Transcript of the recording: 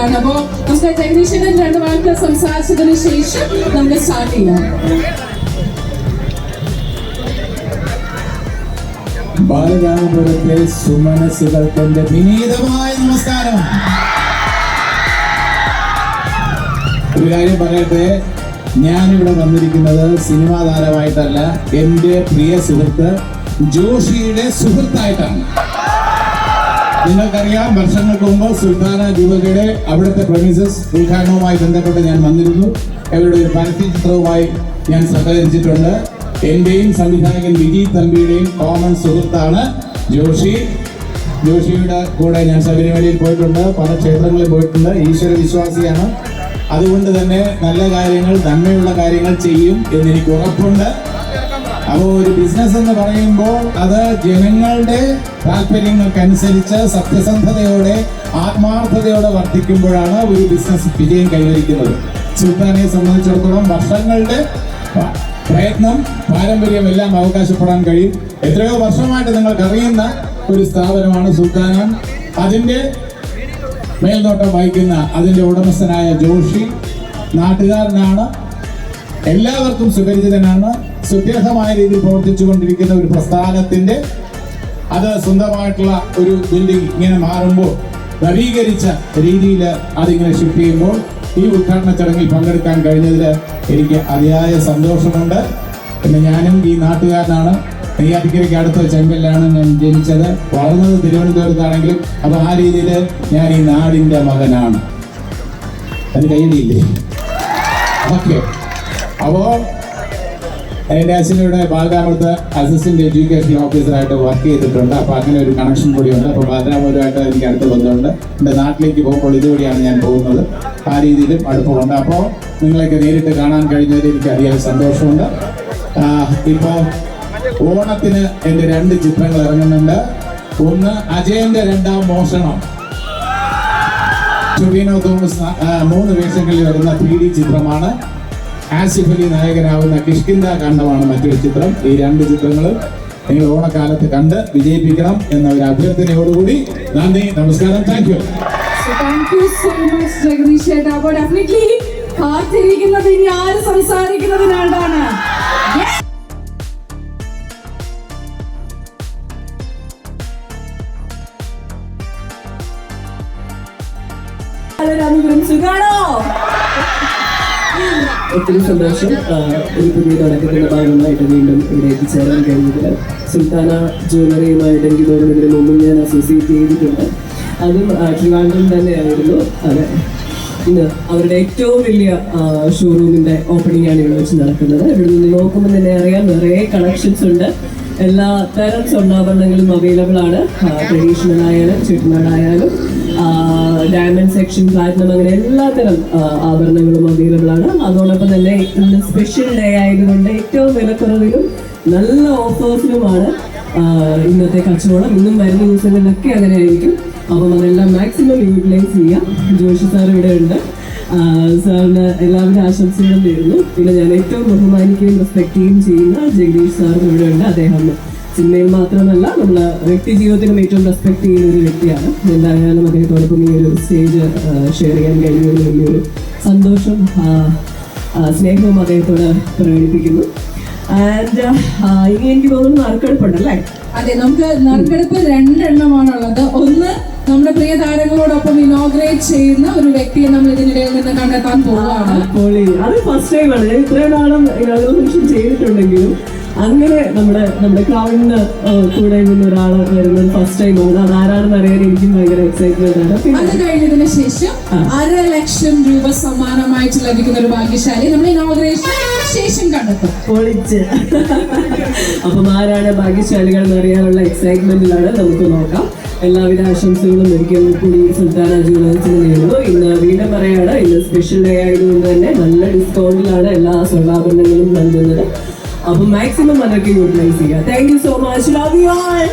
നൽകുകയാണ് അപ്പോ നമ്മുടെ ജഗദീശൻ രണ്ട് വാക്ക് സംസാരിച്ചതിന് ശേഷം നമുക്ക് സ്റ്റാർട്ട് ചെയ്യാം. ബാലരാമപുരത്തെ സുമനസുകൾക്ക് എന്റെ വിനീതമായ നമസ്കാരം. ഒരു കാര്യം പറയട്ടെ ഞാനിവിടെ വന്നിരിക്കുന്നത് സിനിമാ താരമായിട്ടല്ല എന്റെ പ്രിയ സുഹൃത്ത് ജോഷിയുടെ സുഹൃത്തായിട്ടാണ്. നിങ്ങൾക്കറിയാം വർഷങ്ങൾക്ക് മുമ്പ് സുൽത്താന ജുവകയുടെ അവിടുത്തെ പ്രമിസസ് ഉദ്ഘാടനവുമായി ബന്ധപ്പെട്ട് ഞാൻ വന്നിരുന്നു. അവരുടെ ഒരു പരസ്യ ചിത്രവുമായി ഞാൻ സഹകരിച്ചിട്ടുണ്ട്. എന്റെയും സംവിധായകൻ വിജി തമ്പിയുടെയും കോമൺ സുഹൃത്താണ് ജോഷി. ജോഷിയുടെ കൂടെ ഞാൻ ശബരിമലയിൽ പോയിട്ടുണ്ട്. പല ക്ഷേത്രങ്ങളിൽ പോയിട്ടുണ്ട്. ഈശ്വര വിശ്വാസിയാണ്. അതുകൊണ്ട് തന്നെ നല്ല കാര്യങ്ങൾ നന്മയുള്ള കാര്യങ്ങൾ ചെയ്യും എന്നെനിക്ക് ഉറപ്പുണ്ട്. അപ്പോൾ ഒരു ബിസിനസ് എന്ന് പറയുമ്പോൾ അത് ജനങ്ങളുടെ താല്പര്യങ്ങൾക്കനുസരിച്ച് സത്യസന്ധതയോടെ ആത്മാർത്ഥതയോടെ വർദ്ധിക്കുമ്പോഴാണ് ഒരു ബിസിനസ് വിജയം കൈവരിക്കുന്നത്. സുൽത്താനെ സംബന്ധിച്ചിടത്തോളം വർഷങ്ങളുടെ പ്രയത്നം പാരമ്പര്യം എല്ലാം അവകാശപ്പെടാൻ കഴിയും. എത്രയോ വർഷമായിട്ട് നിങ്ങൾക്ക് അറിയുന്ന ഒരു സ്ഥാപനമാണ് സുൽത്താന. അതിന്റെ മേൽനോട്ടം വഹിക്കുന്ന അതിന്റെ ഉടമസ്ഥനായ ജോഷി നാട്ടുകാരനാണ്. എല്ലാവർക്കും സുപരിചിതനാണ്. സുദീർഘമായ രീതിയിൽ പ്രവർത്തിച്ചു കൊണ്ടിരിക്കുന്ന ഒരു പ്രസ്ഥാനത്തിന്റെ അത് സ്വന്തമായിട്ടുള്ള ഒരു ബിൽഡിംഗ് ഇങ്ങനെ മാറുമ്പോൾ നവീകരിച്ച രീതിയിൽ അതിങ്ങനെ ഷിഫ്റ്റ് ചെയ്യുമ്പോൾ ഈ ഉദ്ഘാടന ചടങ്ങിൽ പങ്കെടുക്കാൻ കഴിഞ്ഞതിൽ എനിക്ക് അതിയായ സന്തോഷമുണ്ട്. പിന്നെ ഞാനും ഈ നാട്ടുകാരനാണ്. നെയ്യാറ്റിക്കരയ്ക്ക് അടുത്ത ചെമ്പലിലാണ് ഞാൻ ജനിച്ചത്. വളർന്നത് തിരുവനന്തപുരത്താണെങ്കിലും അപ്പോൾ ആ രീതിയിൽ ഞാൻ ഈ നാടിന്റെ മകനാണ്. അത് കയ്യടിയില്ലേ ഓക്കെ അപ്പോ എന്റെ അച്ഛനിവിടെ ബാലരാമത്ത് അസിസ്റ്റന്റ് എഡ്യൂക്കേഷൻ ഓഫീസറായിട്ട് വർക്ക് ചെയ്തിട്ടുണ്ട്. അപ്പോൾ അങ്ങനെ ഒരു കണക്ഷൻ കൂടിയുണ്ട്. അപ്പോൾ ബാലരാമപുരമായിട്ട് എനിക്ക് അടുത്ത ബന്ധമുണ്ട്. എന്റെ നാട്ടിലേക്ക് പോകുമ്പോൾ ഇതുവഴിയാണ് ഞാൻ പോകുന്നത്. ആ രീതിയിലും അടുപ്പമുണ്ട്. അപ്പോൾ നിങ്ങളെയൊക്കെ നേരിട്ട് കാണാൻ കഴിഞ്ഞതിൽ എനിക്ക് അറിയാൻ സന്തോഷമുണ്ട്. ഇപ്പോൾ ഓണത്തിന് എന്റെ രണ്ട് ചിത്രങ്ങൾ ഇറങ്ങുന്നുണ്ട്. ഒന്ന് അജയന്റെ രണ്ടാം മോഷണം. ചുവീനോ തോമസ് മൂന്ന് വേഷങ്ങളിൽ വരുന്ന ത്രീ ഡി ചിത്രമാണ്. ആസിഫ് അലി നായകനാവുന്ന കിഷ്കിന്ദ കാണ്ഡമാണ് മറ്റൊരു ചിത്രം. ഈ രണ്ട് ചിത്രങ്ങൾ നിങ്ങൾ ഓണക്കാലത്ത് കണ്ട് വിജയിപ്പിക്കണം എന്ന ഒരു അഭ്യർത്ഥനയോടുകൂടി നന്ദി നമസ്കാരം. Thank you thank you so much Jagadish ചേട്ടാ. അപ്പോൾ ഡെഫിനറ്റ്ലി കാത്തിരിക്കുന്നത് ഇനി ആര് സംസാരിക്കുന്നതിനാണ് സുഖാണോ ഒത്തിരി സന്തോഷം. ഒരു പുതിയ തുടക്കത്തിന്റെ ഭാഗമായിട്ട് വീണ്ടും ഇവിടെ എത്തിച്ചേരാൻ കഴിഞ്ഞതിൽ സുൽത്താന ജ്വല്ലറിയുമായിട്ട് എനിക്ക് തോന്നുന്നതിന് മുമ്പും ഞാൻ അസോസിയേറ്റ് ചെയ്തിട്ടുണ്ട്. അതും ട്രിവാൻഡ്രം തന്നെയായിരുന്നു. അതെ. ഇന്ന് അവരുടെ ഏറ്റവും വലിയ ഷോറൂമിന്റെ ഓപ്പണിംഗ് ആണ് ഇവിടെ വെച്ച് നടക്കുന്നത്. ഇവിടെ നിന്ന് നോക്കുമ്പോൾ തന്നെ അറിയാം നിറയെ കളക്ഷൻസ് ഉണ്ട്. എല്ലാ തരം സ്വർണാഭരണങ്ങളും അവൈലബിൾ ആണ്. ട്രഡീഷണൽ ആയാലും ചുറ്റുനാടായാലും ഡയമണ്ട് സെക്ഷൻ പ്ലാറ്റിനം അങ്ങനെ എല്ലാത്തരം ആഭരണങ്ങളും അവൈലബിൾ ആണ്. അതോടൊപ്പം തന്നെ ഇന്ന് സ്പെഷ്യൽ ഡേ ആയതുകൊണ്ട് ഏറ്റവും വിലക്കുറവിലും നല്ല ഓഫേഴ്സിലുമാണ് ഇന്നത്തെ കച്ചവടം. ഇന്നും വരുന്ന ദിവസങ്ങളിലൊക്കെ അങ്ങനെ ആയിരിക്കും അപ്പം അതെല്ലാം മാക്സിമം യൂട്ടിലൈസ് ചെയ്യാം. ജോഷി സാർ ഇവിടെ ഉണ്ട്. സാറിന് എല്ലാവരുടെ ആശംസകളും നേരുന്നു. പിന്നെ ഞാൻ ഏറ്റവും ബഹുമാനിക്കുകയും റെസ്പെക്ട് ചെയ്യുകയും ചെയ്യുന്ന ജഗദീഷ് സാറും ഇവിടെ ഉണ്ട്. അദ്ദേഹം സിനിമയിൽ മാത്രമല്ല നമ്മുടെ വ്യക്തി ജീവിതത്തിനും ഏറ്റവും റെസ്പെക്ട് ചെയ്യുന്ന ഒരു വ്യക്തിയാണ്. എന്തായാലും അദ്ദേഹത്തോടൊപ്പം ഈ ഒരു സ്റ്റേജ് ഷെയർ ചെയ്യാൻ കഴിയുന്ന വലിയൊരു സന്തോഷം. സ്നേഹവും അദ്ദേഹത്തോട് പ്രകടിപ്പിക്കുന്നു. ആൻഡ് ഇനി എനിക്ക് തോന്നുന്നു നറുക്കെടുപ്പുണ്ടല്ലേ അതെ നമുക്ക് നറുക്കെടുപ്പ് രണ്ടെണ്ണമാണുള്ളത്. ഒന്ന് നമ്മുടെ പ്രിയ താരങ്ങളോടൊപ്പം ഇനോഗ്രേറ്റ് ചെയ്യുന്ന ഒരു വ്യക്തിയെ നമ്മൾ ഇതിനിടയിൽ നിന്ന് കണ്ടെത്താൻ പോവുകയാണ്. അത് ഫസ്റ്റ് ടൈമാണ് ഇത്രയും നാളും ചെയ്തിട്ടുണ്ടെങ്കിലും അങ്ങനെ നമ്മുടെ നമ്മുടെ ക്രൗഡിന് കൂടെ നിന്ന് ഒരാൾ വരുന്നത് ഫസ്റ്റ് ടൈമാണ് അത് ആരാണെന്ന് അറിയാൻ എനിക്കും ഭയങ്കര എക്സൈറ്റ്മെന്റ് ആണ്. അത് കഴിഞ്ഞതിന് ശേഷം അര ലക്ഷം രൂപ സമ്മാനമായിട്ട് ലഭിക്കുന്ന ഒരു ഭാഗ്യശാലി നമ്മൾ ഇനോഗ്രേഷൻ ശേഷം കണ്ടെത്തും. പൊളിച്ച്. അപ്പം ആരാണ് ഭാഗ്യശാലികൾ എന്ന് അറിയാനുള്ള എക്സൈറ്റ്മെന്റിലാണ് നമുക്ക് നോക്കാം. എല്ലാവിധ ആശംസകളും ഒരിക്കൽ കൂടി സുൽത്താന ജുവലേഴ്സിന് നേരുന്നു ഇന്ന് വീണ്ടും പറയാണ് ഇന്ന് സ്പെഷ്യൽ ഡേ ആയതുകൊണ്ട് തന്നെ നല്ല ഡിസ്കൗണ്ടിലാണ് എല്ലാ സ്വർണാഭരണങ്ങളും നൽകുന്നത്. അപ്പം മാക്സിമം അതൊക്കെ യൂട്ടിലൈസ് ചെയ്യുക. Thank you so much love you all.